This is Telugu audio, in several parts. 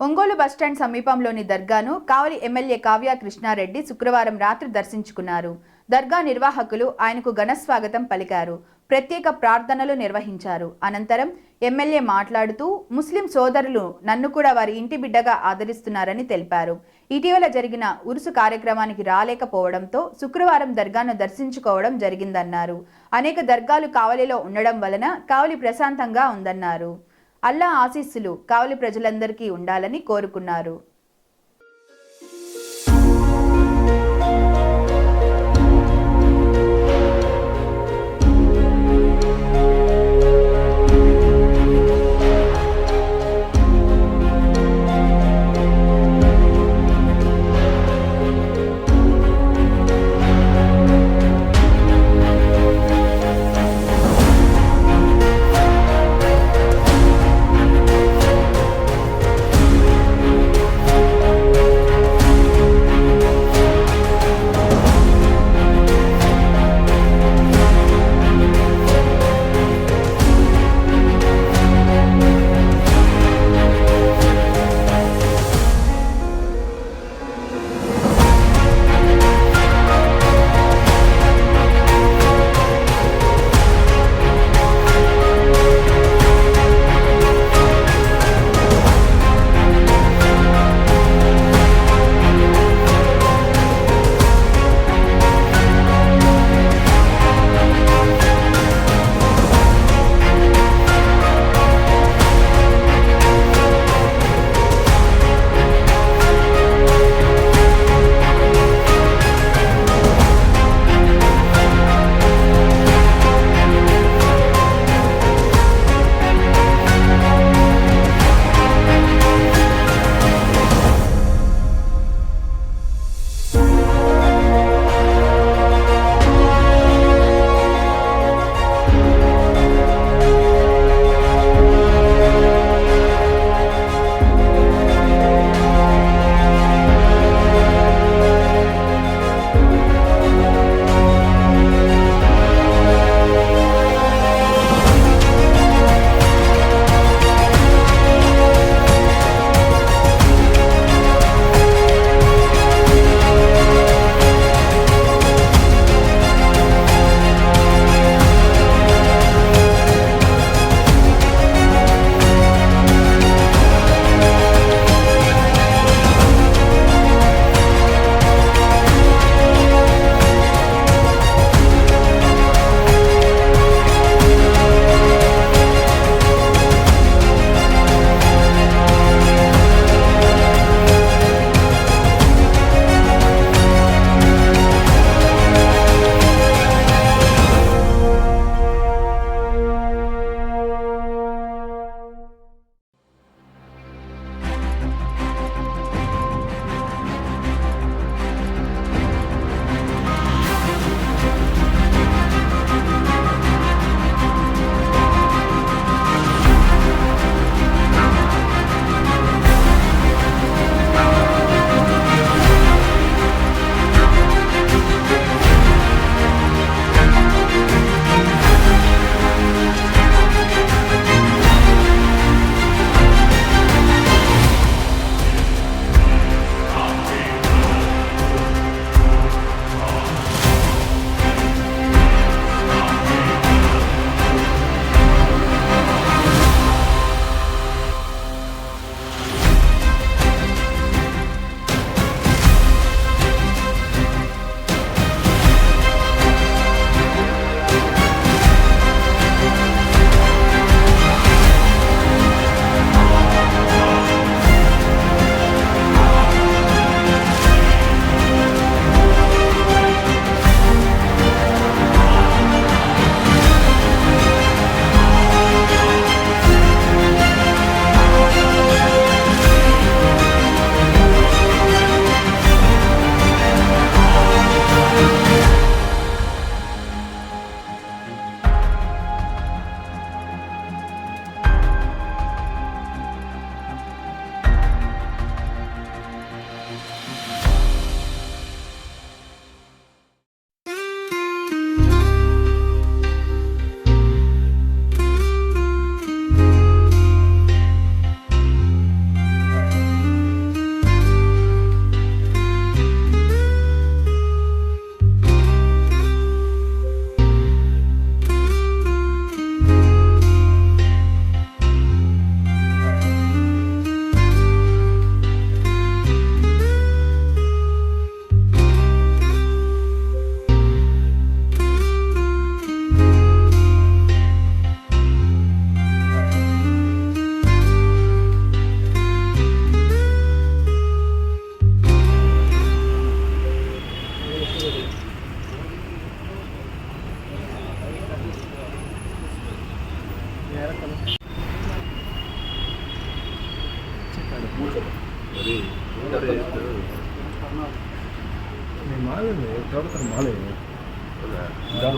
ఒంగోలు బస్టాండ్ సమీపంలోని దర్గాను కావలి ఎమ్మెల్యే కావ్య కృష్ణారెడ్డి శుక్రవారం రాత్రి దర్శించుకున్నారు. దర్గా నిర్వాహకులు ఆయనకు ఘనస్వాగతం పలికారు. ప్రత్యేక ప్రార్థనలు నిర్వహించారు. అనంతరం ఎమ్మెల్యే మాట్లాడుతూ ముస్లిం సోదరులు నన్ను కూడా వారి ఇంటి బిడ్డగా ఆదరిస్తున్నారని తెలిపారు. ఇటీవల జరిగిన ఉరుసు కార్యక్రమానికి రాలేకపోవడంతో శుక్రవారం దర్గాను దర్శించుకోవడం జరిగిందన్నారు. అనేక దర్గాలు కావలిలో ఉండడం వలన కావలి ప్రశాంతంగా ఉందన్నారు. అల్లా ఆశీస్సులు కావలి ప్రజలందరికీ ఉండాలని కోరుకున్నారు.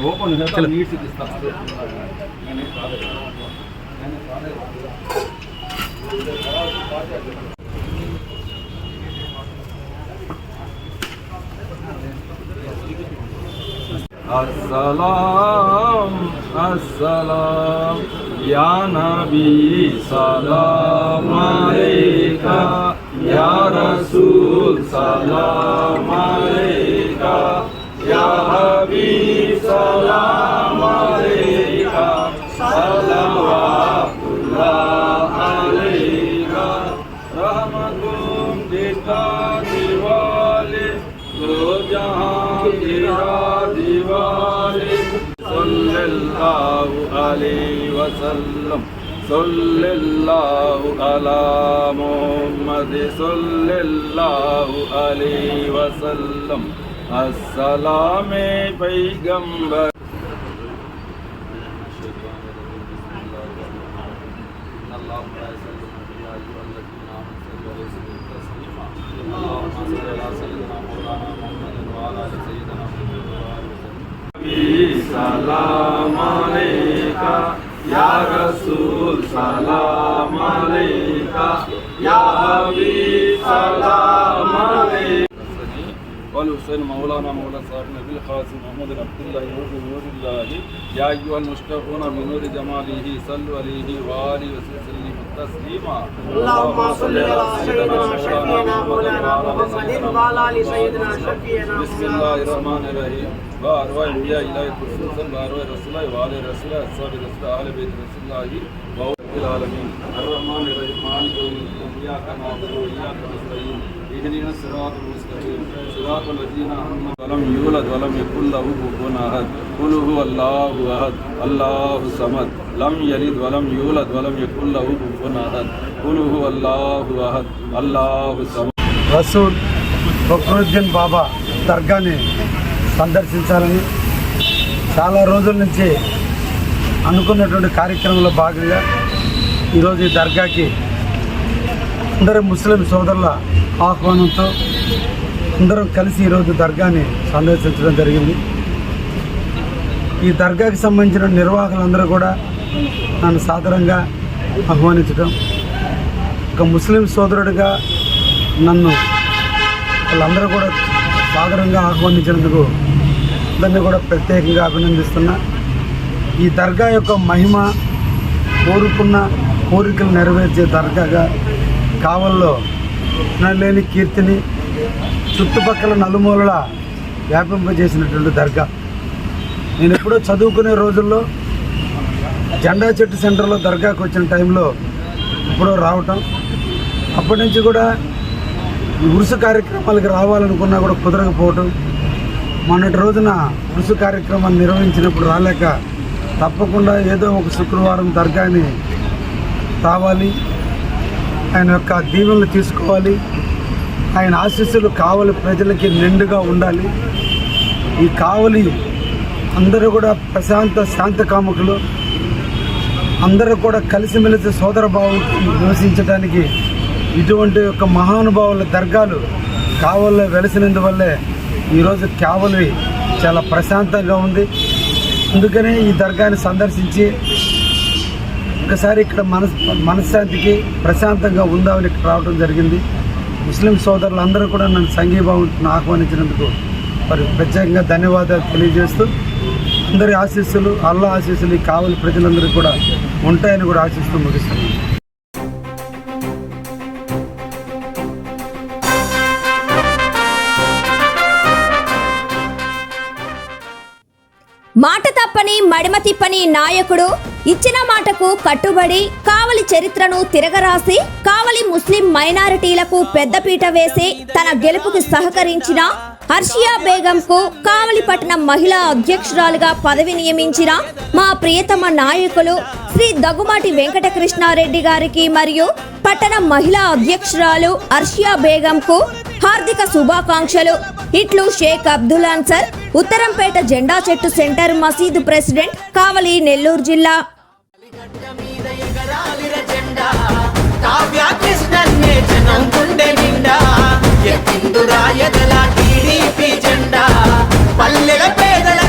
ఓపెన్ నీట్స్ ఇస్తాను السلام السلام Ya Nabi Salam Alaika Ya Rasul Salam Alaika Ya Habib Salam Alaika Salam وسلم صل الله على محمد صل الله عليه وسلم السلام پیغمبر Rasul Salam Alayka Ya Habib Salam Alayka عليك والحسين مولانا مولا صاحب نبي القاسم محمد عبد الله نور نور الله يا ايها المشتاقون بنور جماله صلوا عليه واله وسلم تسليما اللهم صل على سيدنا شفينا مولانا محمد وعلى ال سيدنا شفينا بسم الله الرحمن الرحيم وارواح انبياء الله خصوصا وارواح رسول الله وعلى رسول الله اصحاب رسول الله اهل بيت رسول الله وهو العالمين الرحمن الرحيم مالك يوم الدين اياك نعبد واياك نستعين اهدنا الصراط المستقيم صراط الذين انعمت ولم يولد ولم يكن له كفوا احد قل هو الله احد الله الصمد لم يلد ولم يولد ولم يكن له كفوا احد قل هو الله احد الله الصمد Rasool Fakruddin బాబా దర్గాని సందర్శించాలని చాలా రోజుల నుంచి అనుకున్నటువంటి కార్యక్రమంలో భాగంగా ఈరోజు ఈ దర్గాకి అందరు ముస్లిం సోదరుల ఆహ్వానంతో అందరం కలిసి ఈరోజు దర్గాని సందర్శించడం జరిగింది. ఈ దర్గాకి సంబంధించిన నిర్వాహకులందరూ కూడా నన్ను సాదరంగా ఆహ్వానించడం. ఒక ముస్లిం సోదరుడిగా నన్ను వాళ్ళందరూ కూడా సాదరంగా ఆహ్వానించినందుకు అందరినీ కూడా ప్రత్యేకంగా అభినందిస్తున్నా. ఈ దర్గా యొక్క మహిమ కోరుకున్న కోరికలు నెరవేర్చే దర్గాగా కావల్లో లేని కీర్తిని చుట్టుపక్కల నలుమూలల వ్యాపింపజేసినటువంటి దర్గా. నేను ఎప్పుడో చదువుకునే రోజుల్లో జెండా చెట్టు సెంటర్లో దర్గాకు వచ్చిన టైంలో ఎప్పుడో రావటం. అప్పటి నుంచి కూడా ఉరుసు కార్యక్రమాలకు రావాలనుకున్నా కూడా కుదరకపోవటం. మొన్నటి రోజున ఉరుసు కార్యక్రమాన్ని నిర్వహించినప్పుడు రాలేక తప్పకుండా ఏదో ఒక శుక్రవారం దర్గాని రావాలి. ఆయన యొక్క దీవెనలు తీసుకోవాలి. ఆయన ఆశీస్సులు కావలి ప్రజలకి నిండుగా ఉండాలి. ఈ కావలి అందరూ కూడా ప్రశాంత శాంత కాముకులు. అందరూ కూడా కలిసిమెలిసి సోదరభావం నివసించడానికి ఇటువంటి యొక్క మహానుభావుల దర్గాలు కావల్లో వెలిసినందువల్లే ఈరోజు కావలి చాలా ప్రశాంతంగా ఉంది. అందుకనే ఈ దర్గాని సందర్శించి ఒకసారి ఇక్కడ మనస్ మనశ్శాంతికి ప్రశాంతంగా ఉందామని ఇక్కడ రావడం జరిగింది. ముస్లిం సోదరులు అందరూ కూడా నన్ను సంఘీభావం ఆహ్వానించినందుకు మరి ప్రత్యేకంగా ధన్యవాదాలు తెలియజేస్తూ అందరి ఆశీస్సులు అల్లా ఆశీస్సులు ఈ కావలి ప్రజలందరూ కూడా ఉంటాయని కూడా ఆశిస్తూ ముగిస్తున్నాను. మాట తప్పని మడిమ తిప్పని నాయకుడు ఇచ్చిన మాటకు కట్టుబడి కావలి చరిత్రను తిరగరాసి కావలి ముస్లిం మైనారిటీలకు పెద్దపీట వేసి తన గెలుపుకు సహకరించిన హర్షియా బేగంకు కావలి పట్టణం మహిళా అధ్యక్షురాలుగా పదవి నియమించిన మా ప్రియతమ నాయకులు శ్రీ దగ్గుమాటి వెంకటకృష్ణారెడ్డి గారికి మరియు పట్టణ మహిళా అధ్యక్షురాలు హర్షియా బేగంకు హార్దిక శుభాకాంక్షలు. ఇట్లు షేక్ అబ్దుల్ అన్సర్ ఉత్తరంపేట జెండా చెట్టు సెంటర్ మసీదు ప్రెసిడెంట్ కావలి నెల్లూరు జిల్లా జెండా కావ్య కృష్ణన్నే జనం గుండె నిండా. ఎక్కిండు రాయదల టీడీపీ జెండా. పల్లెల పేదల